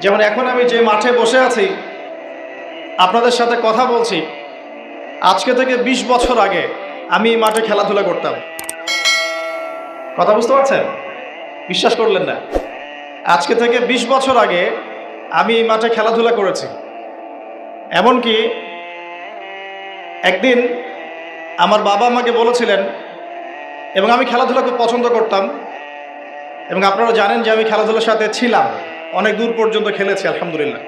যেমন এখন আমি যে মাঠে বসে আছি, আপনাদের সাথে কথা বলছি, আজকে থেকে ২০ বছর আগে আমি এই মাঠে খেলাধুলা করতাম। কথা বুঝতে পারছেন? বিশ্বাস করলেন না। আজকে থেকে ২০ বছর আগে আমি এই মাঠে খেলাধুলা করেছি। এমনকি একদিন আমার বাবা আমাকে বলেছিলেন, এবং আমি খেলাধুলা খুব পছন্দ করতাম, এবং আপনারা জানেন যে আমি খেলাধুলার সাথে ছিলাম। অনেক দূর পর্যন্ত খেলেছি, আলহামদুলিল্লাহ।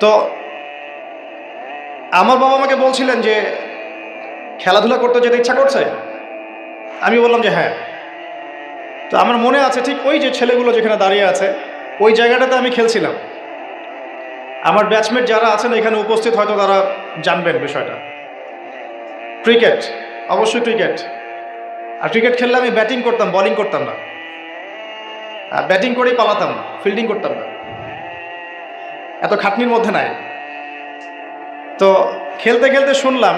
তো আমার বাবা আমাকে বলছিলেন যে, খেলাধুলা করতে যেতে ইচ্ছা করছে? আমি বললাম যে হ্যাঁ। তো আমার মনে আছে ঠিক ওই যে ছেলেগুলো যেখানে দাঁড়িয়ে আছে, ওই জায়গাটাতে আমি খেলছিলাম। আমার ব্যাচমেট যারা আছেন এখানে উপস্থিত, হয়তো তারা জানবেন বিষয়টা। ক্রিকেট, অবশ্যই ক্রিকেট। আর ক্রিকেট খেললে আমি ব্যাটিং করতাম বলিং করতাম না। ব্যাটিং করেই পালাতাম ফিল্ডিং করতাম না। এত খাটনির মধ্যে নাই। তো খেলতে খেলতে শুনলাম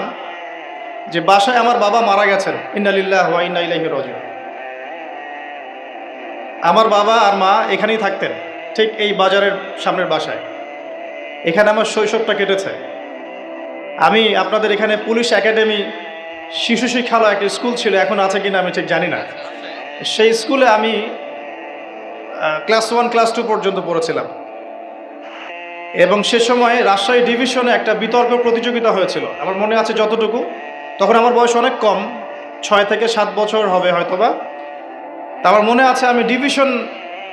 যে বাসায় আমার বাবা মারা গেছেন। ইন্নালিল্লাহ ওয়া ইন্না ইলাইহি রাজিউন। আমার বাবা আর মা এখানেই থাকতেন, ঠিক এই বাজারের সামনের বাসায়। এখানে আমার শৈশবটা কেটেছে। আমি আপনাদের এখানে পুলিশ একাডেমি শিশু শিক্ষালয় একটা স্কুল ছিল, এখন আছে কিনা আমি ঠিক জানি না। সেই স্কুলে আমি ক্লাস ওয়ান ক্লাস টু পর্যন্ত পড়েছিলাম। এবং সে সময় রাজশাহী ডিভিশনে একটা বিতর্ক প্রতিযোগিতা হয়েছিল। আমার মনে আছে যতটুকু, তখন আমার বয়স অনেক কম, ছয় থেকে সাত বছর হবে হয়তোবা। আমার মনে আছে আমি ডিভিশন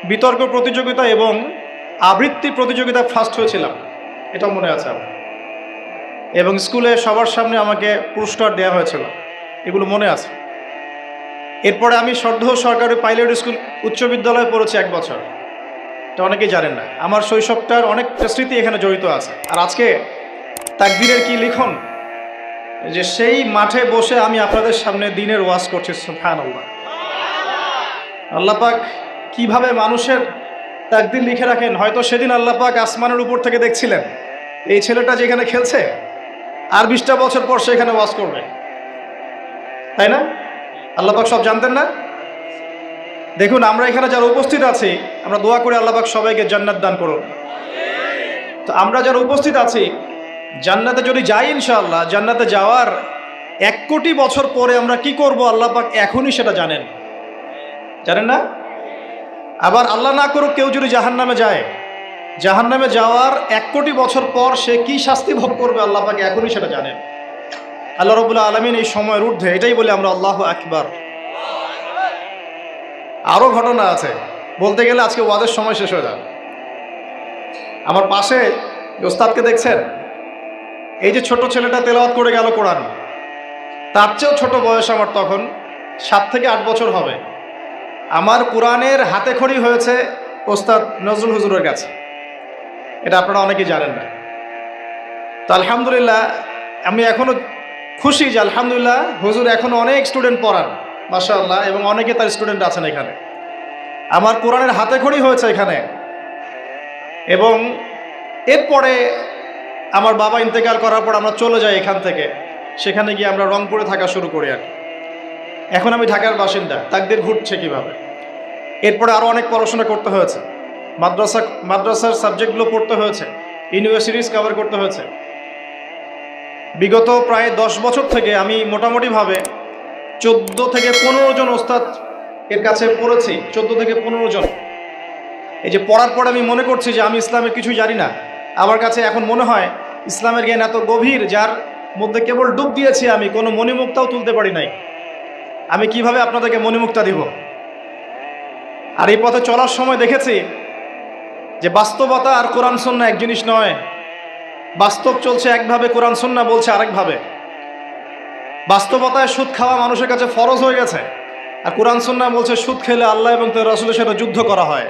বিতর্ক প্রতিযোগিতা এবং আবৃত্তি প্রতিযোগিতা ফার্স্ট হয়েছিলাম। এটাও মনে আছে আমার। এবং স্কুলে সবার সামনে আমাকে পুরস্কার দেওয়া হয়েছিল। এগুলো মনে আছে। এরপরে আমি সর্ধ সরকারি পাইলট স্কুল, উচ্চ বিদ্যালয়ে পড়েছি এক বছর। এটা অনেকেই জানেন না, আমার শৈশবটার অনেকটা স্মৃতি এখানে জড়িত আছে। আর আজকে তাকবীরের কি লিখন? যে সেই মাঠে বসে আমি আপনাদের সামনে দিনের ওয়াজ করছি সুফান আল্লাহ আল্লাপাক কীভাবে মানুষের তাকদির লিখে রাখেন? হয়তো সেদিন আল্লাপাক আসমানের উপর থেকে দেখছিলেন, এই ছেলেটা যেখানে খেলছে, আর বিশটা বছর পর সে এখানে ওয়াজ করবে। তাই না? আল্লাপাক সব জানতেন না? দেখুন, আমরা এখানে যারা উপস্থিত আছি, আমরা দোয়া করে আল্লাপাক সবাইকে জান্নাত দান করুন। তো আমরা যারা উপস্থিত আছি, জান্নাতে যদি যাই ইনশাআল্লাহ, জান্নাতে যাওয়ার এক কোটি বছর পরে আমরা কি করব আল্লাপাক এখনই সেটা জানেন। জানেন না? আবার আল্লাহ না করুক কেউ যদি জাহান নামে যায় জাহান নামে যাওয়ার এক কোটি বছর পর সে কি শাস্তি ভোগ করবে আল্লাহ পাকে এখনই সেটা জানেন। আল্লাহ রবুল্লা আলমিন এই সময়ের ঊর্ধ্বে এটাই বলে আমরা আল্লাহ আকবার। আরও ঘটনা আছে। বলতে গেলে আজকে ওয়াদের সময় শেষ হয়ে যাবে। আমার পাশে ওস্তাদকে দেখছেন? এই যে ছোট ছেলেটা তেলাওয়াত করে গেল কোরআন। তার চেয়েও ছোট বয়স আমার তখন, সাত থেকে আট বছর হবে। আমার কোরআনের হাতে খড়ি হয়েছে ওস্তাদ নজরুল হুজুরের কাছে। এটা আপনারা অনেকেই জানেন না। তো আলহামদুলিল্লাহ, আমি এখনও খুশি যে আলহামদুলিল্লাহ হুজুর এখন অনেক স্টুডেন্ট পড়ান, মাশাআল্লাহ, এবং অনেকে তার স্টুডেন্ট আছেন এখানে। আমার কোরআনের হাতে খড়ি হয়েছে এখানে। এবং এরপরে আমার বাবা ইন্তেকাল করার পর আমরা চলে যাই এখান থেকে। সেখানে গিয়ে আমরা রংপুরে থাকা শুরু করি আর এখন আমি ঢাকার বাসিন্দা, তাকদের ঘুরছে কীভাবে? এরপরে আরও অনেক পড়াশোনা করতে হয়েছে। মাদ্রাসা, মাদ্রাসার সাবজেক্টগুলো পড়তে হয়েছে। ইউনিভার্সিটিস কভার করতে হয়েছে। বিগত প্রায় দশ বছর থেকে আমি মোটামুটিভাবে চোদ্দ থেকে পনেরো জন ওস্তাদ এর কাছে পড়েছি, চোদ্দ থেকে পনেরো জন। এই যে পড়ার পর আমি মনে করছি যে আমি ইসলামের কিছুই জানি না। আমার কাছে এখন মনে হয় ইসলামের জ্ঞান এত গভীর, যার মধ্যে কেবল ডুব দিয়েছি আমি, কোনো মণিমুক্তাও তুলতে পারি নাই। আমি কীভাবে আপনাদেরকে মণিমুক্তা দিব? আর এই পথে চলার সময় দেখেছি যে বাস্তবতা আর কোরআন সন্না এক জিনিস নয় বাস্তব চলছে একভাবে, কোরআন সন্না বলছে আরেকভাবে। বাস্তবতায় সুদ খাওয়া মানুষের কাছে ফরজ হয়ে গেছে, আর কোরআন সন্না বলছে সুদ খেলে আল্লাহ এবং তার রসুলের সাথে যুদ্ধ করা হয়।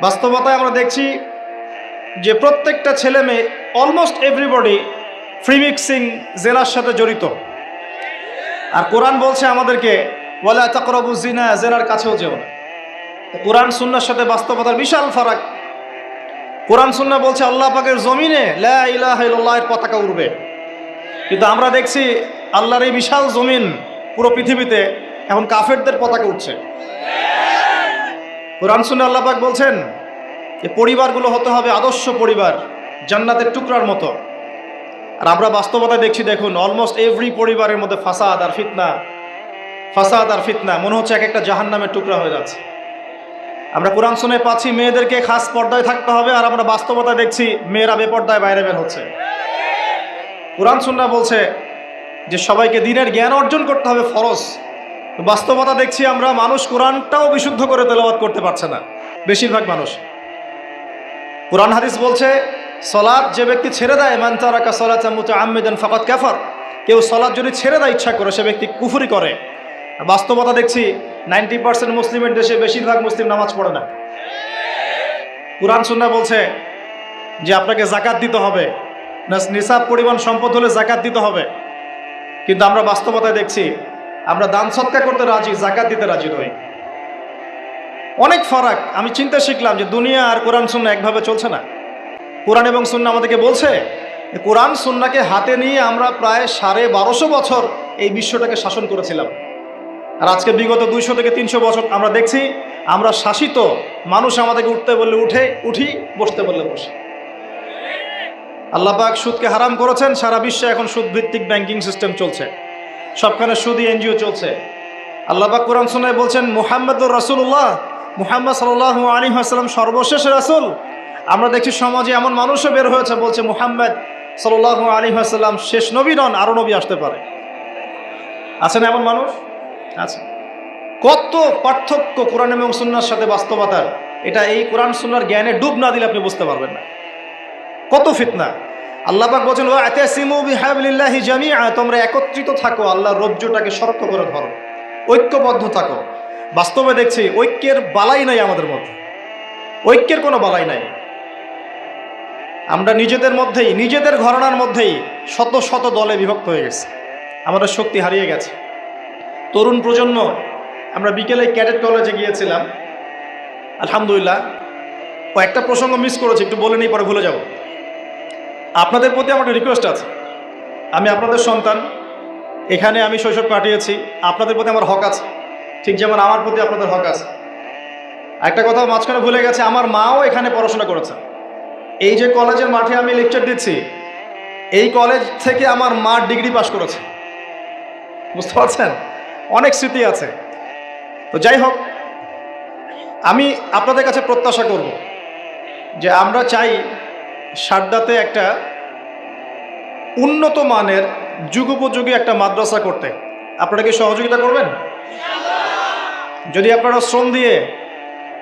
বাস্তবতায় আমরা দেখছি যে প্রত্যেকটা ছেলে মেয়ে almost everybody free mixing gender সাথে জড়িত। আর কোরআন বলছে আমাদেরকে, ওয়ালা তাকরাবু জিনা জেনার কাছেও যেও না। কোরআন সুন্নার সাথে বাস্তবতার বিশাল ফারাক কোরআন সুন্না বলছে আল্লাহ পাকের জমিনে লা ইলাহা ইল্লাল্লাহের পতাকা উড়বে। কিন্তু আমরা দেখছি আল্লাহর এই বিশাল জমিন পুরো পৃথিবীতে এখন কাফেরদের পতাকা উঠছে কোরআন সুন্না আল্লাহ পাক বলছেন যে পরিবারগুলো হতে হবে আদর্শ পরিবার, জান্নাতের টুকরার মতো। আর আমরা বাস্তবতা দেখছি, দেখুন অলমোস্ট এভরি পরিবারের মধ্যে ফাসাদ আর ফিতনা, ফাসাদ আর ফিতনা, মনে হচ্ছে এক একটা জাহান নামের টুকরা হয়ে যাচ্ছে। আমরা কোরআন শুনে পাচ্ছি, মেয়েদেরকে খাস পর্দায় থাকতে হবে আর আমরা বাস্তবতা দেখছি, মেয়েরা বেপর্দায় বাইরে বের হচ্ছে। কোরআন সুন্না বলছে যে সবাইকে দিনের জ্ঞান অর্জন করতে হবে ফরজ। বাস্তবতা দেখছি আমরা, মানুষ কোরআনটাও বিশুদ্ধ করে তেলাওয়াত করতে পারছে না, বেশিরভাগ মানুষ। কোরআন হাদিস বলছে সলাদ যে ব্যক্তি ছেড়ে দেয়, মান তারাকা সলাত আহমেদান ফাকাত কাফার, কেউ সলাদ যদি ছেড়ে দেয় ইচ্ছা করে, সে ব্যক্তি কুফুরি করে। বাস্তবতা দেখছি, নাইনটি পার্সেন্ট মুসলিমের দেশে বেশিরভাগ মুসলিম নামাজ পড়ে না। কোরআন সুন্না বলছে যে আপনাকে জাকাত দিতে হবে নিসাব পরিমাণ সম্পদ হলে জাকাত দিতে হবে। কিন্তু আমরা বাস্তবতায় দেখছি, আমরা দান সৎকার করতে রাজি, জাকাত দিতে রাজি নই। অনেক ফারাক, আমি চিন্তা শিখলাম যে দুনিয়া আর কোরআন সুন্না একভাবে চলছে না। কোরআন এবং সুন্না আমাদেরকে বলছে কোরআন সুন্নাকে হাতে নিয়ে আমরা প্রায় সাড়ে বারোশো বছর এই বিশ্বটাকে শাসন করেছিলাম। আর আজকে বিগত দুইশো থেকে তিনশো বছর আমরা দেখছি, আমরা শাসিত মানুষ আমাদেরকে উঠতে বললে উঠে, উঠি, বসতে বললে বসে। আল্লাহ পাক সুদকে হারাম করেছেন, সারা বিশ্বে এখন সুদ ভিত্তিক ব্যাংকিং সিস্টেম চলছে। সবখানে সুদি এনজিও চলছে। আল্লাহ পাক কোরআন শোনায় বলছেন, মুহাম্মদুর রাসুল্লাহ মুহাম্মদ সাল্লাহ আলী আসসালাম সর্বশেষ রাসুল। আমরা দেখছি সমাজে এমন মানুষও বের হয়েছে, বলছে, মুহাম্মদ সাল্লাহ আলী আসসালাম শেষ নবী নন আরও নবী আসতে পারে। আছেন এমন মানুষ? আছে। কত পার্থক্য কোরআন এবং সুন্নার সাথে বাস্তবতার। এটা এই কোরআন, সুন্নার জ্ঞানে ডুব না দিলে আপনি বুঝতে পারবেন না। কত ফিতনা। আল্লাহ পাক বলছেন ও আতাসিমু বিহাবলিল্লাহি জামিআ। তোমরা একত্রিত থাকো, আল্লাহর রজ্জুটাকে শক্ত করে ধরো। ঐক্যবদ্ধ থাকো। বাস্তবে দেখছি, ঐক্যের বালাই নাই আমাদের মধ্যে। ঐক্যের কোনো বালাই নাই। আমরা নিজেদের মধ্যেই, নিজেদের ঘরনার মধ্যেই শত শত দলে বিভক্ত হয়ে গেছে। আমাদের শক্তি হারিয়ে গেছে। তরুণ প্রজন্ম, আমরা বিকেলে ক্যাডেট কলেজে গিয়েছিলাম। আলহামদুলিল্লাহ। কয়েকটা প্রসঙ্গ মিস করেছি, একটু বলে নিই, পরে ভুলে যাব। আপনাদের প্রতি আমার একটা রিকোয়েস্ট আছে। আমি আপনাদের সন্তান, এখানে আমি শৈশব কাটিয়েছি, আপনাদের প্রতি আমার হক আছে। ঠিক যেমন আমার প্রতি আপনাদের হক আছে। একটা কথা মাঝখানে ভুলে গেছে, আমার মাও এখানে পড়াশোনা করেছে। এই যে কলেজের মাঠে আমি লেকচার দিচ্ছি, এই কলেজ থেকে আমার মা ডিগ্রি পাশ করেছে। বুঝতে পারছেন? অনেক স্মৃতি আছে। তো যাই হোক, আমি আপনাদের কাছে প্রত্যাশা করব যে আমরা চাই সারদাতে একটা উন্নত মানের, যুগোপযোগী একটা মাদ্রাসা করতে। আপনারা কি সহযোগিতা করবেন? যদি আপনারা শ্রম দিয়ে,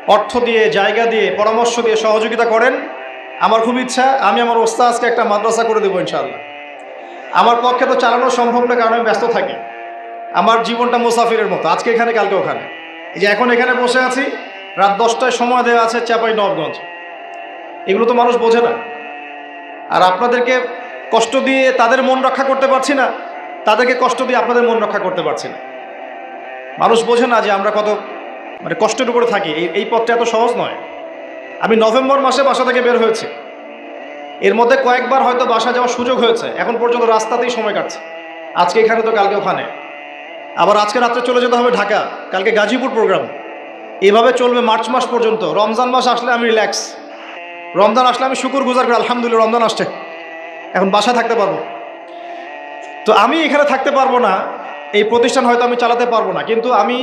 অর্থ দিয়ে, জায়গা দিয়ে, পরামর্শ দিয়ে সহযোগিতা করেন, আমার খুব ইচ্ছা, আমি আমার ওস্তাজকে একটা মাদ্রাসা করে দেবো ইনশাআল্লাহ। আমার পক্ষে তো চালানো সম্ভব না, কারণ আমি ব্যস্ত থাকি। আমার জীবনটা মুসাফিরের মতো। আজকে এখানে, কালকে ওখানে। এই যে এখন এখানে বসে আছি, রাত দশটায় সময় দেওয়া আছে চাপাই নবগঞ্জ। এগুলো তো মানুষ বোঝে না। আর আপনাদেরকে কষ্ট দিয়ে তাদের মন রক্ষা করতে পারছি না, তাদেরকে কষ্ট দিয়ে আপনাদের মন রক্ষা করতে পারছি না। মানুষ বোঝে না যে আমরা কত মানে কষ্টের উপরে থাকি। এই এই পথটা এত সহজ নয়। আমি নভেম্বর মাসে বাসা থেকে বের হয়েছি। এর মধ্যে কয়েকবার হয়তো বাসা যাওয়ার সুযোগ হয়েছে। এখন পর্যন্ত রাস্তাতেই সময় কাটছে। আজকে এখানে তো কালকে ওখানে। আবার আজকে রাত্রে চলে যেতে হবে ঢাকা, কালকে গাজীপুর প্রোগ্রাম এভাবে চলবে মার্চ মাস পর্যন্ত। রমজান মাস আসলে আমি রিল্যাক্স রমজান আসলে আমি শুকুর গুজার করি আলহামদুলিল্লাহ রমজান আসছে। এখন বাসায় থাকতে পারব। তো আমি এখানে থাকতে পারব না, এই প্রতিষ্ঠান হয়তো আমি চালাতে পারব না, কিন্তু আমি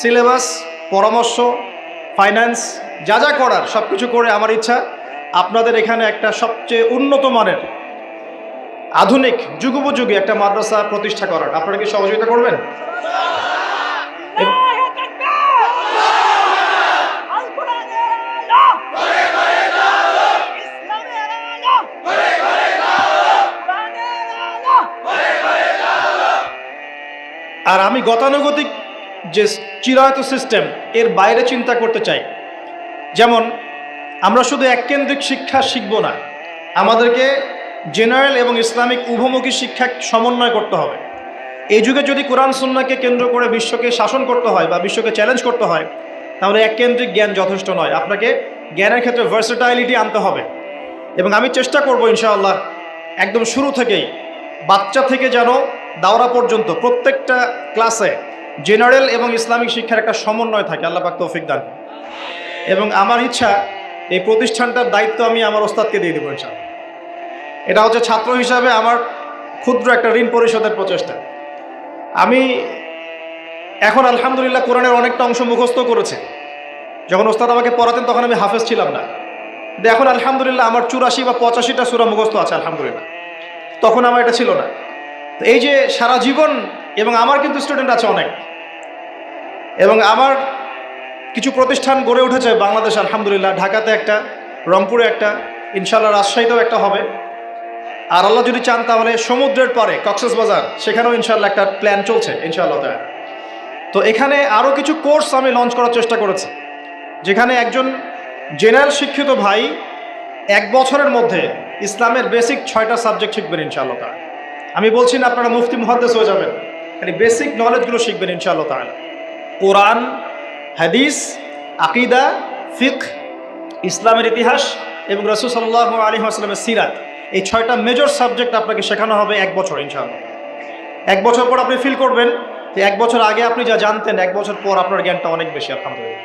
সিলেবাস পরামর্শ ফাইন্যান্স যা যা করার সব কিছু করে আমার ইচ্ছা, আপনাদের এখানে একটা সবচেয়ে উন্নত মানের আধুনিক যুগোপযোগী একটা মাদ্রাসা প্রতিষ্ঠা করার। আপনারা কি সহযোগিতা করবেন? আর আমি গতানুগতিক যে চিরায়ত সিস্টেম এর বাইরে চিন্তা করতে চাই। যেমন, আমরা শুধু এককেন্দ্রিক শিক্ষা শিখব না, আমাদেরকে জেনারেল এবং ইসলামিক উভমুখী শিক্ষা সমন্বয় করতে হবে। এই যুগে যদি কোরআন সুন্নাকে কেন্দ্র করে বিশ্বকে শাসন করতে হয় বা বিশ্বকে চ্যালেঞ্জ করতে হয়, তাহলে এককেন্দ্রিক জ্ঞান যথেষ্ট নয়। আপনাকে জ্ঞানের ক্ষেত্রে ভার্সেটাইলিটি আনতে হবে। এবং আমি চেষ্টা করব ইনশাআল্লাহ একদম শুরু থেকেই, বাচ্চা থেকে যেন দাওরা পর্যন্ত প্রত্যেকটা ক্লাসে জেনারেল এবং ইসলামিক শিক্ষার একটা সমন্বয় থাকে। আল্লাহ পাক তৌফিক দান এবং আমার ইচ্ছা, এই প্রতিষ্ঠানটার দায়িত্ব আমি আমার ওস্তাদকে দিয়ে দেবো ইনশাআল্লাহ। এটা হচ্ছে ছাত্র হিসাবে আমার ক্ষুদ্র একটা ঋণ পরিশোধের প্রচেষ্টা। আমি এখন আলহামদুলিল্লাহ কোরআনের অনেকটা অংশ মুখস্থ করেছে। যখন ওস্তাদ আমাকে পড়াতেন তখন আমি হাফেজ ছিলাম না। কিন্তু এখন আলহামদুলিল্লাহ আমার চুরাশি বা পঁচাশিটা সুরা মুখস্থ আছে, আলহামদুলিল্লাহ। তখন আমার এটা ছিল না। তো এই যে সারা জীবন এবং আমার কিন্তু স্টুডেন্ট আছে অনেক। এবং আমার কিছু প্রতিষ্ঠান গড়ে উঠেছে বাংলাদেশ, আলহামদুলিল্লাহ। ঢাকাতে একটা, রংপুরে একটা ইনশাল্লাহ রাজশাহীতেও একটা হবে। আর আল্লাহ যদি চান তাহলে সমুদ্রের পরে কক্সেস বাজার সেখানেও ইনশাল্লাহ একটা প্ল্যান চলছে, ইনশাআল্লাহ তাআলা। তো এখানে আরও কিছু কোর্স আমি লঞ্চ করার চেষ্টা করেছি, যেখানে একজন জেনারেল শিক্ষিত ভাই এক বছরের মধ্যে ইসলামের বেসিক ছয়টা সাবজেক্ট শিখবেন ইনশাআল্লাহ তাআলা। আমি বলছি না আপনারা মুফতি, মুহাদ্দেস হয়ে যাবেন, খালি বেসিক নলেজগুলো শিখবেন ইনশাআল্লাহ তাআলা কোরআন, হাদিস, আকিদা ফিক ইসলামের ইতিহাস এবং রসুল সাল্লাহ আলী আসলামের সিরাত এই ছয়টা মেজর সাবজেক্ট আপনাকে শেখানো হবে এক বছর, ইনশাআল্লাহ। এক বছর পর আপনি ফিল করবেন যে এক বছর আগে আপনি যা জানতেন, এক বছর পর আপনার জ্ঞানটা অনেক বেশি, আলহামদুলিল্লাহ।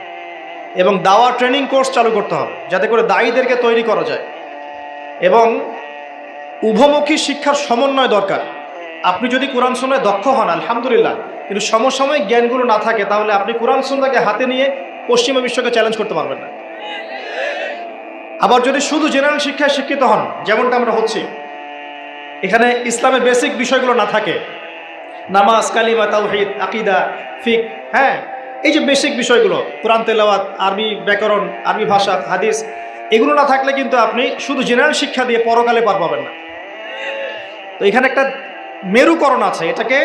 এবং দাওয়া ট্রেনিং কোর্স চালু করতে হবে, যাতে করে দায়ীদেরকে তৈরি করা যায়। এবং উভমুখী শিক্ষার সমন্বয় দরকার। আপনি যদি কোরআন শোনায় দক্ষ হন, আলহামদুলিল্লাহ, কিন্তু সমসাময়িক জ্ঞানগুলো না থাকে, তাহলে আপনি কোরআন সুন্নাকে হাতে নিয়ে পশ্চিমা বিশ্বকে চ্যালেঞ্জ করতে পারবেন না। আবার যদি শুধু জেনারেল শিক্ষায় শিক্ষিত হন, যেমনটা আমরা হচ্ছি, এখানে ইসলামের বেসিক বিষয়গুলো না থাকে। নামাজ, কালিমা, তাওহিদ, আকিদা, ফিক হ্যাঁ এই যে বেসিক বিষয়গুলো, কোরআন, তেলাওয়াত, আরবি ব্যাকরণ, আরবি ভাষা, হাদিস, এগুলো না থাকলে কিন্তু আপনি শুধু জেনারেল শিক্ষা দিয়ে পরকালে পার পাবেন না। তো এখানে একটা মেরুকরণ আছে, এটাকে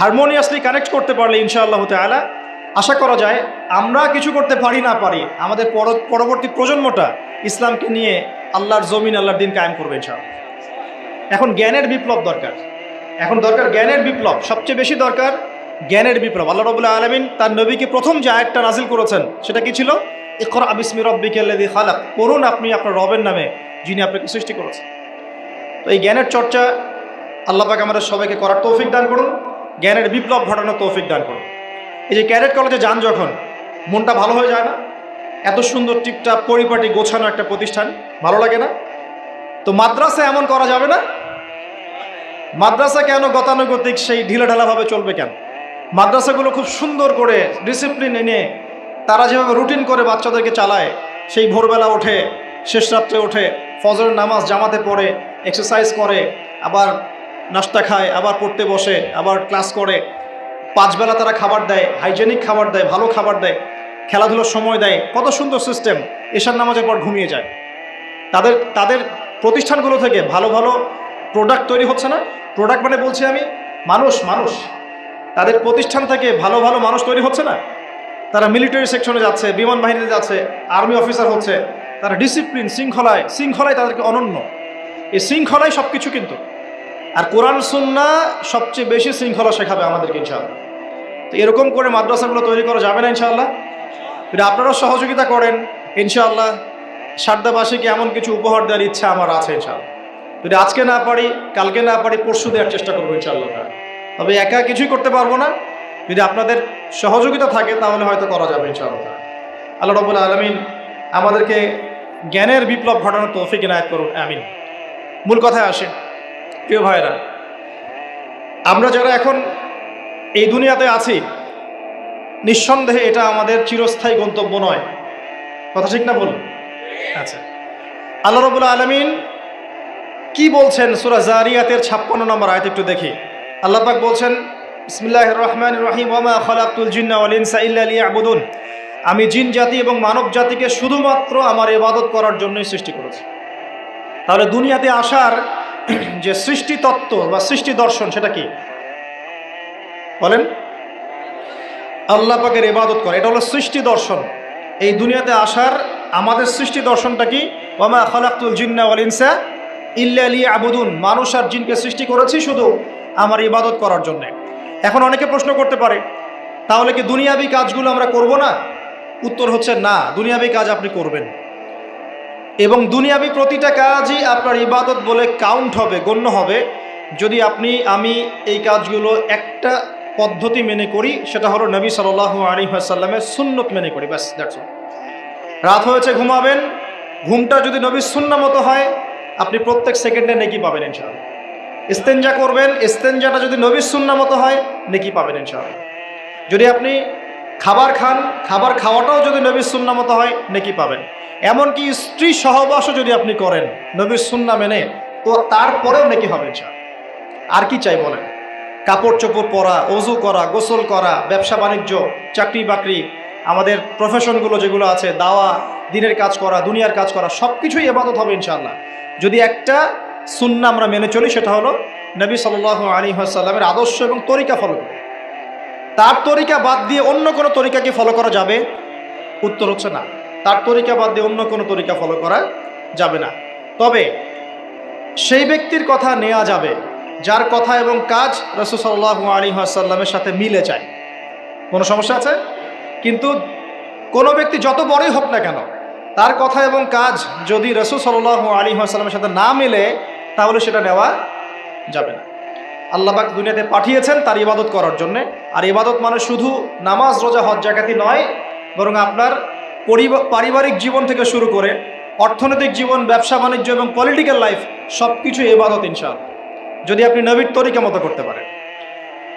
হারমোনিয়াসলি কানেক্ট করতে পারলে ইনশাআল্লাহ তালা আশা করা যায়, আমরা কিছু করতে পারি না পারি, আমাদের পরবর্তী প্রজন্মটা ইসলামকে নিয়ে আল্লাহর জমিন, আল্লাহর দিন কায়েম করবে ইনশাআল্লাহ। এখন জ্ঞানের বিপ্লব দরকার। এখন দরকার জ্ঞানের বিপ্লব। সবচেয়ে বেশি দরকার জ্ঞানের বিপ্লব। আল্লাহ রবুল্লাহ আলমিন তার নবীকে প্রথম যে আয়াতটা নাজিল করেছেন, সেটা কি ছিল? ইকরা আবিসমি রব্বিকে আল্লাযী খালাক। পড়ুন আপনি আপনার রবের নামে, যিনি আপনাকে সৃষ্টি করেছেন। তো এই জ্ঞানের চর্চা আল্লাহ পাক আমাদের সবাইকে করার তৌফিক দান করুন। জ্ঞানের বিপ্লব ঘটানোর তৌফিক দান করুন। এই যে ক্যারেট কলেজে যান যখন, মনটা ভালো হয়ে যায় না? এত সুন্দর টিপটাপ পরিপাটি গোছানো একটা প্রতিষ্ঠান, ভালো লাগে না? তো মাদ্রাসা এমন করা যাবে না? মাদ্রাসা কেন গতানুগতিক সেই ঢিলাঢালাভাবে চলবে কেন? মাদ্রাসাগুলো খুব সুন্দর করে ডিসিপ্লিন এনে তারা যেভাবে রুটিন করে বাচ্চাদেরকে চালায়, সেই ভোরবেলা ওঠে শেষ রাত্রে ওঠে ফজর নামাজ জামাতে পড়ে এক্সারসাইজ করে, আবার নাস্তা খায়, আবার পড়তে বসে, আবার ক্লাস করে, পাঁচবেলা তারা খাবার দেয় হাইজেনিক খাবার দেয়, ভালো খাবার দেয়। খেলাধুলার সময় দেয়। কত সুন্দর সিস্টেম এশার নামাজের পর ঘুমিয়ে যায়। তাদের তাদের প্রতিষ্ঠানগুলো থেকে ভালো ভালো প্রোডাক্ট তৈরি হচ্ছে না। প্রোডাক্ট মানে বলছি আমি, মানুষ মানুষ। তাদের প্রতিষ্ঠান থেকে ভালো ভালো মানুষ তৈরি হচ্ছে না। তারা মিলিটারি সেকশনে যাচ্ছে, বিমান বাহিনীতে যাচ্ছে আর্মি অফিসার হচ্ছে। তারা ডিসিপ্লিন শৃঙ্খলায় শৃঙ্খলায় তাদেরকে অনন্য। এই শৃঙ্খলাই সব কিছু কিন্তু। আর কোরআন, সুন্না সবচেয়ে বেশি শৃঙ্খলা শেখাবে আমাদেরকে ইনশাআল্লাহ। তো এরকম করে মাদ্রাসাগুলো তৈরি করা যাবে না ইনশাআল্লাহ। এটা আপনারাও সহযোগিতা করেন, ইনশাআল্লাহ। সারদাবাসীকে এমন কিছু উপহার দেওয়ার ইচ্ছা আমার আছে, ইনশাআল্লাহ। যদি আজকে না পারি, কালকে না পারি, পরশু দেওয়ার চেষ্টা করব, ইনশাআল্লাহ। তবে একা কিছুই করতে পারব না। যদি আপনাদের সহযোগিতা থাকে, তাহলে হয়তো করা যাবে, ইনশাআল্লাহ। আল্লাহ রবুল্লা আলমিন আমাদেরকে জ্ঞানের বিপ্লব ঘটানোর তৌফিক এনায়ত করুন, আমিন। মূল কথায় আসে। প্রিয় ভাইরা আমরা যারা এখন এই দুনিয়াতে আছি নিঃসন্দেহে এটা আমাদের চিরস্থায়ী গন্তব্য নয়। কথা ঠিক না বলুন আচ্ছা। আল্লাহ রবুল্লা আলমিন কি বলছেন সুরা জারিয়াতের ছাপ্পান্ন নম্বর আয়ত একটু দেখি। আল্লাহ পাক বলছেন ইসমিল্লাহ রহমান রহিম ওমা খলাকুল জিন্না ওয়াল ইনসা ইল্লা লিয়াবুদুন। আমি জিন, জাতি এবং মানব জাতিকে শুধুমাত্র আমার ইবাদত করার জন্যই সৃষ্টি করেছি। তাহলে দুনিয়াতে আসার যে সৃষ্টি তত্ত্ব বা সৃষ্টি দর্শন সেটা কি? বলেন। আল্লাহ পাকের ইবাদত করে। এটা হলো সৃষ্টি দর্শন। এই দুনিয়াতে আসার আমাদের সৃষ্টি দর্শনটা কি? ওমা খলাকুল জিন্না ওয়াল ইনসা ইল্লা লিয়া আবুদুন মানুষ আর জিনকে সৃষ্টি করেছি শুধু আমার ইবাদত করার জন্যে। এখন অনেকে প্রশ্ন করতে পারে, তাহলে কি দুনিয়াবি কাজগুলো আমরা করব না? উত্তর হচ্ছে না, দুনিয়াবি কাজ আপনি করবেন। এবং দুনিয়াবি প্রতিটা কাজই আপনার ইবাদত বলে কাউন্ট হবে, গণ্য হবে। যদি আপনি, আমি এই কাজগুলো একটা পদ্ধতি মেনে করি, সেটা হলো নবী সাল আলী আসাল্লামের সুন্নত মেনে করি, ব্যাস দ্যাটস রাত হয়েছে, ঘুমাবেন। ঘুমটা যদি নবীর সুন্না মতো হয়, আপনি প্রত্যেক সেকেন্ডে নেকি পাবেন, ইনশাআল্লাহ। ইস্তেঞ্জা করবেন ইস্তেঞ্জাটা যদি নবীর সুন্না মতো হয়, নেকি পাবেন, ইনশাআল্লাহ। যদি আপনি খাবার খান, খাবার খাওয়াটাও যদি নবীর সুন্না মতো হয়, নেকি পাবেন। এমনকি স্ত্রী সহবাসও যদি আপনি করেন, নবীর সুন্না মেনে, তো তারপরেও নেকি হবে, ইনশাআল্লাহ। আর কি চাই বলেন? কাপড় চোপড় পরা অজু করা, গোসল করা, ব্যবসা বাণিজ্য, চাকরি বাকরি, আমাদের প্রফেশনগুলো যেগুলো আছে, দাওয়া, দিনের কাজ করা, দুনিয়ার কাজ করা সব কিছুই এবাদত হবে ইনশাআল্লাহ। যদি একটা সুন্না আমরা মেনে চলি, সেটা হলো নবী সাল আলী সাল্লামের আদর্শ এবং তরিকা ফলো করি। তার তরিকা বাদ দিয়ে অন্য কোনো তরিকাকে ফলো করা যাবে? উত্তর হচ্ছে না। তার তরিকা বাদ দিয়ে অন্য কোনো তরিকা ফলো করা যাবে না। তবে সেই ব্যক্তির কথা নেওয়া যাবে। যার কথা এবং কাজ রসুল সাল্লাহ আলী আসাল্লামের সাথে মিলে যায়। কোনো সমস্যা আছে? কিন্তু কোনো ব্যক্তি যত বড়ই হোক না কেন, তার কথা এবং কাজ যদি রসুল সাল্লাহ আলী আসাল্লামের সাথে না মিলে, তাহলে সেটা নেওয়া যাবে না। আল্লাহবাক দুনিয়াতে পাঠিয়েছেন তার ইবাদত করার জন্যে। আর ইবাদত মানে শুধু নামাজ, রোজা, হজ জাকাতি নয়, বরং আপনার পারিবারিক জীবন থেকে শুরু করে অর্থনৈতিক জীবন, ব্যবসা, বাণিজ্য এবং পলিটিক্যাল লাইফ সব কিছু ইবাদত ইনশাল যদি আপনি নবীর তরিকা মতো করতে পারেন।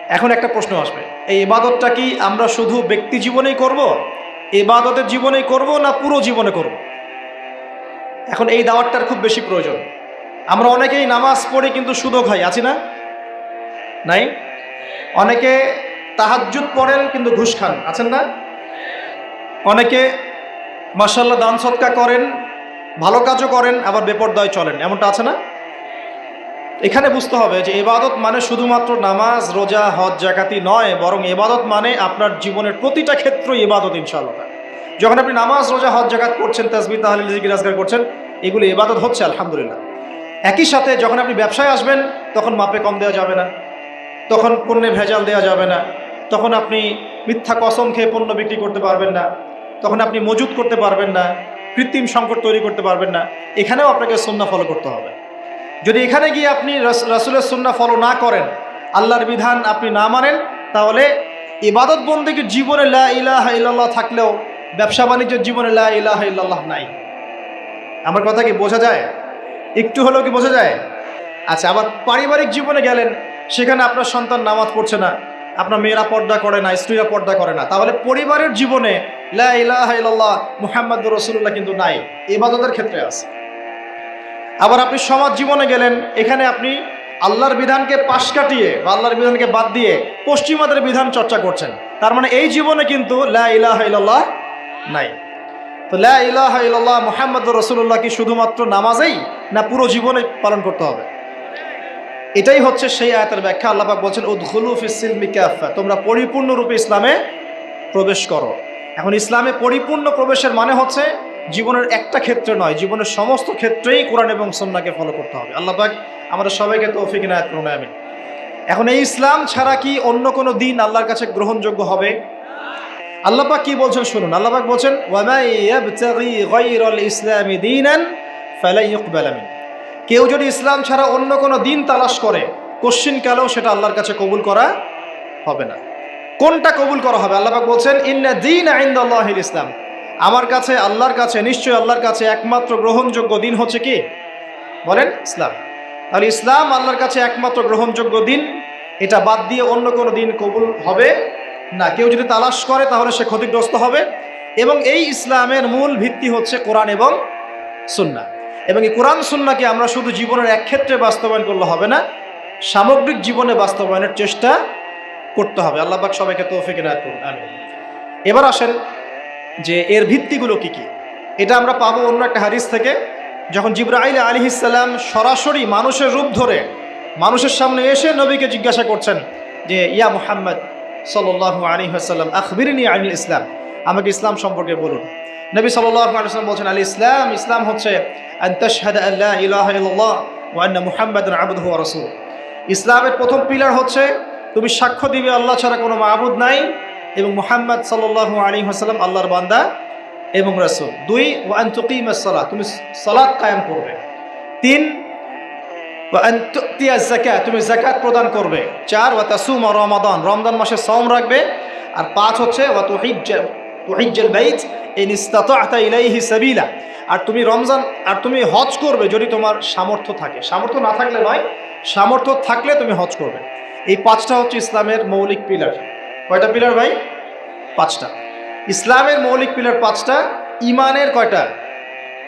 এখন একটা প্রশ্ন আসবে, এই ইবাদতটা কি আমরা শুধু ব্যক্তি জীবনেই করব, ইবাদতের জীবনেই করব না পুরো জীবনে করব? এখন এই দাওয়াতটার খুব বেশি প্রয়োজন। আমরা অনেকেই নামাজ পড়ি কিন্তু সুযোগ হয় আছি না? নাই? অনেকে তাহাজ্জুদ পড়েন কিন্তু ঘুষ খান, আছেন না? অনেকে মাসাল্লাহ দান সৎকা করেন, ভালো কাজও করেন, আবার বেপরদয় চলেন, এমনটা আছে না? এখানে বুঝতে হবে যে এবাদত মানে শুধুমাত্র নামাজ, রোজা, হজ, জাকাতি নয়, বরং এবাদত মানে আপনার জীবনের প্রতিটা ক্ষেত্র এবাদত ইনশাআল্লাহ। যখন আপনি নামাজ, রোজা, হজ, জাকাত করছেন তাসবি তাহলিল জিকির আজগার করছেন, এগুলো এবাদত হচ্ছে, আলহামদুলিল্লাহ। একই সাথে যখন আপনি ব্যবসায় আসবেন, তখন মাপে কম দেওয়া যাবে না, তখন পণ্যে ভেজাল দেওয়া যাবে না, তখন আপনি মিথ্যা কসম খেয়ে পণ্য বিক্রি করতে পারবেন না, তখন আপনি মজুত করতে পারবেন না, কৃত্রিম সংকট তৈরি করতে পারবেন না, এখানেও আপনাকে সুন্না ফলো করতে হবে। যদি এখানে গিয়ে আপনি রাস- রাসূলের সুন্না ফলো না করেন, আল্লাহর বিধান আপনি না মানেন, তাহলে ইবাদত বন্দীকে জীবনে লা ইলাহা ইল্লাল্লাহ থাকলেও ব্যবসা বাণিজ্যের জীবনে লা ইলাহা ইল্লাল্লাহ নাই। আমার কথা কি বোঝা যায়? একটু হলেও কি বোঝা যায়? আচ্ছা আবার পারিবারিক জীবনে গেলেন, সেখানে আপনার সন্তান নামাজ পড়ছে না, আপনার মেয়েরা পর্দা করে না, স্ত্রীরা পর্দা করে না, তাহলে পরিবারের জীবনে লা ইলাহা ইল্লাল্লাহ মুহাম্মদ রসুল্লাহ কিন্তু নাই, ইবাদতের ক্ষেত্রে আছে। আবার আপনি সমাজ জীবনে গেলেন, এখানে আপনি আল্লাহর বিধানকে পাশ কাটিয়ে বা আল্লাহর বিধানকে বাদ দিয়ে পশ্চিমাদের বিধান চর্চা করছেন। তার মানে এই জীবনে কিন্তু লা ইলাহা ইল্লাল্লাহ নাই। তো লা ইলাহা ইল্লাল্লাহ মুহাম্মদ রসুল্লাহ কি শুধুমাত্র নামাজেই না পুরো জীবনে পালন করতে হবে? এটাই হচ্ছে সেই আয়াতের ব্যাখ্যা। আল্লাহ পাক বলছেন, উদ্খুলু ফিসিলমি কাফা তোমরা পরিপূর্ণরূপে ইসলামে প্রবেশ করো। এখন ইসলামে পরিপূর্ণ প্রবেশের মানে হচ্ছে জীবনের একটা ক্ষেত্রে নয়, জীবনের সমস্ত ক্ষেত্রেই কোরআন এবং সন্নাকে ফলো করতে হবে। আল্লাহ পাক আমাদের সবাইকে তৌফিক নায়াত করুন, আমিন। এখন এই ইসলাম ছাড়া কি অন্য কোনো দিন আল্লাহর কাছে গ্রহণযোগ্য হবে? আল্লাহ পাক কি বলছেন শুনুন, আল্লাহ পাক বলছেন ইসলামি কেউ যদি ইসলাম ছাড়া অন্য কোনো দিন তালাশ করে কোশ্চিন কালেও সেটা আল্লাহর কাছে কবুল করা হবে না। কোনটা কবুল করা হবে? আল্লাহ পাক বলছেন, ইন্না দিন আইন্দাল্লাহিল ইসলাম। আমার কাছে, আল্লাহর কাছে, নিশ্চয়ই আল্লাহর কাছে একমাত্র গ্রহণযোগ্য দিন হচ্ছে কি? বলেন, ইসলাম। তাহলে ইসলাম আল্লাহর কাছে একমাত্র গ্রহণযোগ্য দিন, এটা বাদ দিয়ে অন্য কোনো দিন কবুল হবে না। কেউ যদি তালাশ করে, তাহলে সে ক্ষতিগ্রস্ত হবে। এবং এই ইসলামের মূল ভিত্তি হচ্ছে কোরআন এবং সুন্না এবং এই কোরআন সুন্নাকে আমরা শুধু জীবনের এক ক্ষেত্রে বাস্তবায়ন করলে হবে না, সামগ্রিক জীবনে বাস্তবায়নের চেষ্টা করতে হবে। আল্লাহ পাক সবাইকে তৌফিক করুন। এবার আসেন যে এর ভিত্তিগুলো কি কি? এটা আমরা পাবো অন্য একটা হাদিস থেকে, যখন জিব্রাইল আলী ইসাল্লাম সরাসরি মানুষের রূপ ধরে মানুষের সামনে এসে নবীকে জিজ্ঞাসা করছেন যে, ইয়া মুহাম্মদ সাল্লাহ আলী আসাল্লাম আখবিরিনী আনিল ইসলাম? আমাকে ইসলাম সম্পর্কে বলুন। নবী সাল্লাহ আলিয়াল্লাম বলছেন, আলী ইসলাম ইসলাম হচ্ছে রাসূলুহু। ইসলামের প্রথম পিলার হচ্ছে, তুমি সাক্ষ্য দিবে আল্লাহ ছাড়া কোনো মাহবুদ নাই এবং মুহাম্মদ সাল্লাহ আলী হাসাল্লাম আল্লাহর বান্দা এবং রাসূল। দুই ওয়ান তুকিম সালাহ তুমি সালাত কায়েম করবে। তিন তুমি জাকাত প্রদান করবে। চার, ওয়া তাসুম রমাদান, রমজান মাসে সম রাখবে। আর পাঁচ হচ্ছে, ওয়া তুহিজ্জা ওয়াহিজ্জাল বাইত ইলাইহি সাবিলা। আর তুমি রমজান, আর তুমি হজ করবে যদি তোমার সামর্থ্য থাকে। সামর্থ্য না থাকলে নয়, সামর্থ্য থাকলে তুমি হজ করবে। এই পাঁচটা হচ্ছে ইসলামের মৌলিক পিলার কয়টা পিলার ভাই? পাঁচটা। ইসলামের মৌলিক পিলার পাঁচটা, ইমানের কয়টা?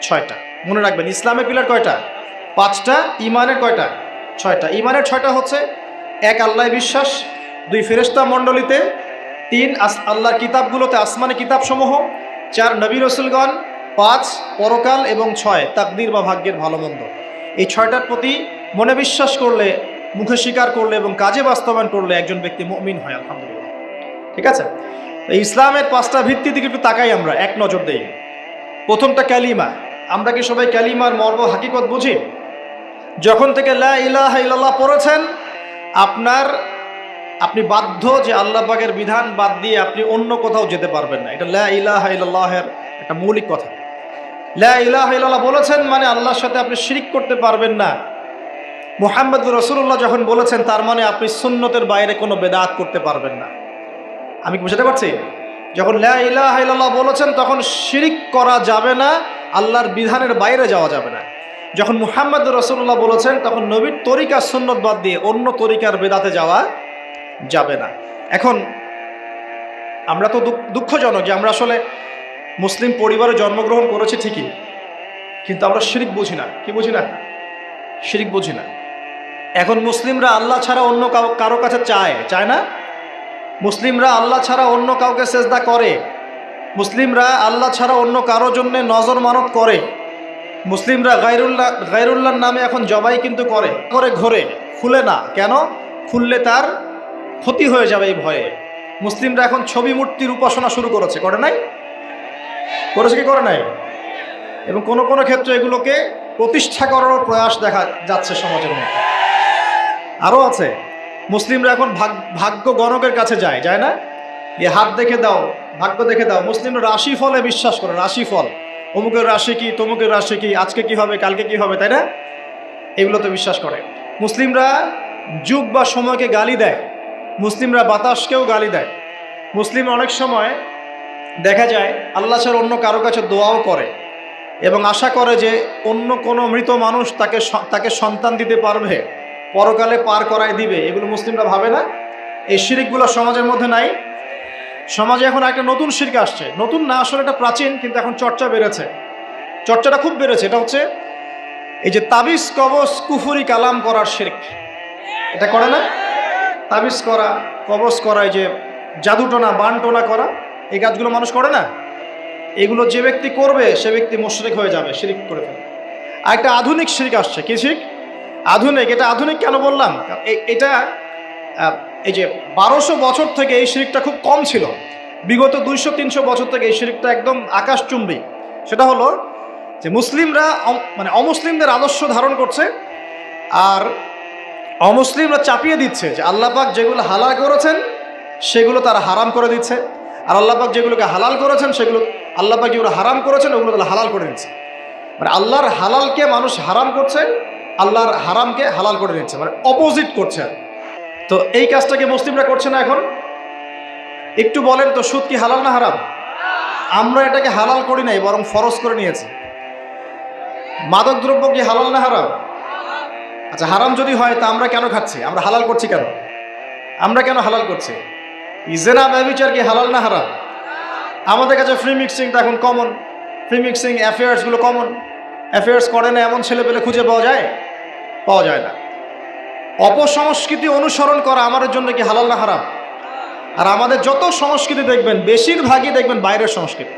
ছয়টা। মনে রাখবেন, ইসলামের পিলার কয়টা? পাঁচটা, ইমানের কয়টা? ছয়টা। ইমানের ছয়টা হচ্ছে, এক আল্লাহ বিশ্বাস, দুই ফেরেস্তা মণ্ডলীতে, তিন আল্লাহর কিতাবগুলোতে আসমানি কিতাবসমূহ, চার নবী রসুলগণ, পাঁচ পরকাল এবং ছয় তাকদির বা ভাগ্যের ভালো মন্দ। এই ছয়টার প্রতি মনে বিশ্বাস করলে, মুখে স্বীকার করলে এবং কাজে বাস্তবায়ন করলে একজন ব্যক্তি মমিন হয়, আলহামদুলিল্লাহ। ঠিক আছে? ইসলামের পাঁচটা ভিত্তি দিকে একটু তাকাই আমরা, এক নজর দেই। প্রথমটা ক্যালিমা। আমরা কি সবাই ক্যালিমার মর্ম হাকিকত বুঝি? যখন থেকে লা ইলাহা ইল্লাল্লাহ পড়েছেন, আপনার, আপনি বাধ্য যে আল্লাহ পাকের বিধান বাদ দিয়ে আপনি অন্য কোথাও যেতে পারবেন না। এটা লা ইলাহা ইল্লাল্লাহের একটা মৌলিক কথা। লা ইলাহা ইল্লাল্লাহ বলেছেন মানে আল্লাহর সাথে আপনি শিরিক করতে পারবেন না। মুহাম্মদ রসুল্লাহ যখন বলেছেন, তার মানে আপনি সুন্নতের বাইরে কোনো বেদাত করতে পারবেন না। আমি কি বুঝতে পারছি? যখন লা ইলাহা ইল্লাল্লাহ বলেছেন, তখন শিরিক করা যাবে না, আল্লাহর বিধানের বাইরে যাওয়া যাবে না। যখন মুহাম্মদ রসুল্লাহ বলেছেন, তখন নবীর তরিকা সুন্নত বাদ দিয়ে অন্য তরিকার বেদাতে যাওয়া যাবে না। এখন, আমরা তো দুঃখ- দুঃখজনক যে আমরা আসলে মুসলিম পরিবারে জন্মগ্রহণ করেছি ঠিকই, কিন্তু আমরা শিরিক বুঝি না। কি বুঝি না? শিরিক বুঝি না। এখন মুসলিমরা আল্লাহ ছাড়া অন্য কারও কাছে চায় চায় না? মুসলিমরা আল্লাহ ছাড়া অন্য কাউকে সেজদা করে। মুসলিমরা আল্লাহ ছাড়া অন্য কারও জন্য নজর মানত করে। মুসলিমরা গাইরুল্লাহ গাইরুল্লাহর নামে এখন জবাই কিন্তু করে। করে ঘোরে, খুলে না। কেন? খুললে তার ক্ষতি হয়ে যাবে এই ভয়ে। মুসলিমরা এখন ছবি মূর্তির উপাসনা শুরু করেছে। করে নাই? করেছে কি করে নাই? এবং কোনো কোনো ক্ষেত্রে এগুলোকে প্রতিষ্ঠা করারও প্রয়াস দেখা যাচ্ছে সমাজের মধ্যে। আরও আছে। মুসলিমরা এখন ভাগ ভাগ্য গণকের কাছে যায় যায় না? এ হাত দেখে দাও, ভাগ্য দেখে দাও। মুসলিমরা রাশি ফলে বিশ্বাস করে, রাশি ফল। অমুকের রাশি কি, তমুকের রাশি কি, আজকে কি হবে, কালকে কি হবে, তাই না? এগুলোতে বিশ্বাস করে। মুসলিমরা যুগ বা সময়কে গালি দেয়। মুসলিমরা বাতাসকেও গালি দেয়। মুসলিম অনেক সময় দেখা যায়, আল্লাহ ছাড়া অন্য কারও কাছে দোয়াও করে এবং আশা করে যে অন্য কোনো মৃত মানুষ তাকে তাকে সন্তান দিতে পারবে। পরকালে পার করায় দিবে, এগুলো মুসলিমরা ভাবে না। এই শিরিকগুলো সমাজের মধ্যে নাই। সমাজে এখন একটা নতুন শিরক আসছে। নতুন না আসলে এটা প্রাচীন, কিন্তু এখন চর্চা বেড়েছে। চর্চাটা খুব বেড়েছে। এটা হচ্ছে এই যে তাবিজ, কবজ, কুফুরি, কালাম করার শিরক। এটা করে না? তাবিজ করা, কবজ করা, এই যে জাদুটোনা বানটোনা করা, এই কাজগুলো মানুষ করে না? এগুলো যে ব্যক্তি করবে, সে ব্যক্তি মোশরেক হয়ে যাবে, শিরিক করে ফেলবে। আর একটা আধুনিক শিরিক আসছে। কি শিরিক? আধুনিক, এটা আধুনিক কেন বললাম? এটা এই যে বারোশো বছর থেকে এই শিরিকটা খুব কম ছিল। বিগত দুইশো, তিনশো বছর থেকে এই শিরিকটা একদম আকাশচুম্বী। সেটা হলো যে মুসলিমরা মানে অমুসলিমদের আদর্শ ধারণ করছে আর অমুসলিমরা চাপিয়ে দিচ্ছে যে আল্লাপাক যেগুলো হালাল করেছেন, সেগুলো তারা হারাম করে দিচ্ছে। আর আল্লাপাক যেগুলোকে হালাল করেছেন, সেগুলো আল্লাপাক যেগুলো হারাম করেছেন, ওগুলো তারা হালাল করে দিচ্ছে। মানে আল্লাহর হালালকে মানুষ হারাম করছে আল্লাহর হারামকে হালাল করে নিচ্ছে মানে অপোজিট করছে। তো এই কাজটাকে মুসলিমরা করছে না এখন? একটু বলেন তো, সুদ কি হালাল না হারাম? আমরা এটাকে হালাল করি নাই, বরং ফরজ করে নিয়েছি। মাদক দ্রব্য কি হালাল না হারাম? আচ্ছা হারাম যদি হয়, তা আমরা কেন খাচ্ছি? আমরা হালাল করছি কেন? আমরা কেন হালাল করছি? ইজেনা ব্যবচার কি হালাল না হারাম? আমাদের কাছে ফ্রি মিক্সিংটা এখন কমন ফ্রি মিক্সিং অ্যাফেয়ার্সগুলো কমন অ্যাফেয়ার্স করে না এমন ছেলে পেলে খুঁজে পাওয়া যায়? পাওয়া যায় না। অপসংস্কৃতি অনুসরণ করা আমাদের জন্য কি হালাল না হারাম? আর আমাদের যত সংস্কৃতি দেখবেন, বেশিরভাগই দেখবেন বাইরের সংস্কৃতি।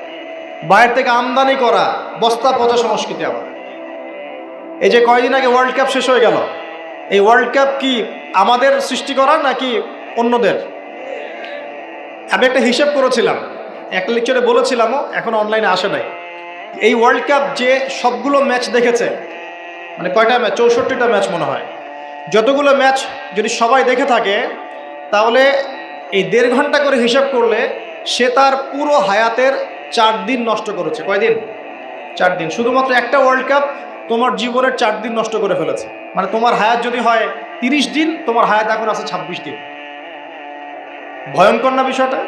বাইরে থেকে আমদানি করা বস্তা পচা সংস্কৃতি আমাদের। এই যে কয়দিন আগে ওয়ার্ল্ড কাপ শেষ হয়ে গেল, এই ওয়ার্ল্ড কাপ কি আমাদের সৃষ্টি করা নাকি অন্যদের? আমি একটা হিসেব করেছিলাম একটা লেকচারে বলেছিলামও, এখন অনলাইনে আসে নাই। এই ওয়ার্ল্ড কাপ যে সবগুলো ম্যাচ দেখেছে মানে কয়টা ম্যাচ? চৌষট্টিটা ম্যাচ মনে হয়। যতগুলো ম্যাচ যদি সবাই দেখে থাকে, তাহলে এই দেড় ঘণ্টা করে হিসাব করলে সে তার পুরো হায়াতের চার দিন নষ্ট করেছে। কয়দিন? চার দিন। শুধুমাত্র একটা ওয়ার্ল্ড কাপ তোমার জীবনের চার দিন নষ্ট করে ফেলেছে। মানে তোমার হায়াত যদি হয় তিরিশ দিন, তোমার হায়াত এখন আছে ছাব্বিশ দিন। ভয়ঙ্কর না বিষয়টা?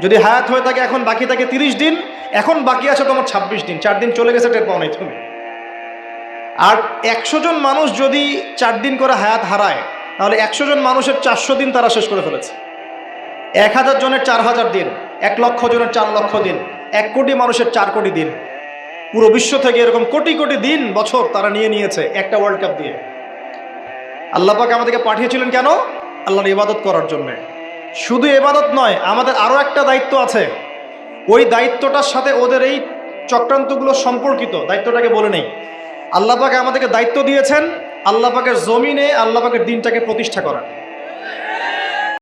যদি হায়াত হয়ে থাকে এখন বাকি থাকে তিরিশ দিন, এখন বাকি আছে তোমার ছাব্বিশ দিন। চার দিন চলে গেছে, টের পাও নাই তুমি। আর একশো জন মানুষ যদি চার দিন করে হায়াত হারায়, তাহলে একশো জন মানুষের চারশো দিন তারা শেষ করে ফেলেছে। এক হাজার জনের চার হাজার দিন, এক লক্ষ জনের চার লক্ষ দিন, এক কোটি মানুষের চার কোটি দিন। পুরো বিশ্ব থেকে এরকম কোটি কোটি দিন, বছর তারা নিয়ে নিয়েছে একটা ওয়ার্ল্ড কাপ দিয়ে। আল্লাহ পাক আমাদেরকে পাঠিয়েছিলেন কেন? আল্লাহর ইবাদত করার জন্য। শুধু ইবাদত নয়, আমাদের আরও একটা দায়িত্ব আছে। ওই দায়িত্বটার সাথে ওদের এই চক্রান্তগুলো সম্পর্কিত, দায়িত্বটাকে বলে নেই। আল্লাহ পাক আমাদেরকে দায়িত্ব দিয়েছেন আল্লাহ পাকের জমিনে আল্লাহ পাকের দিনটাকে প্রতিষ্ঠা করার।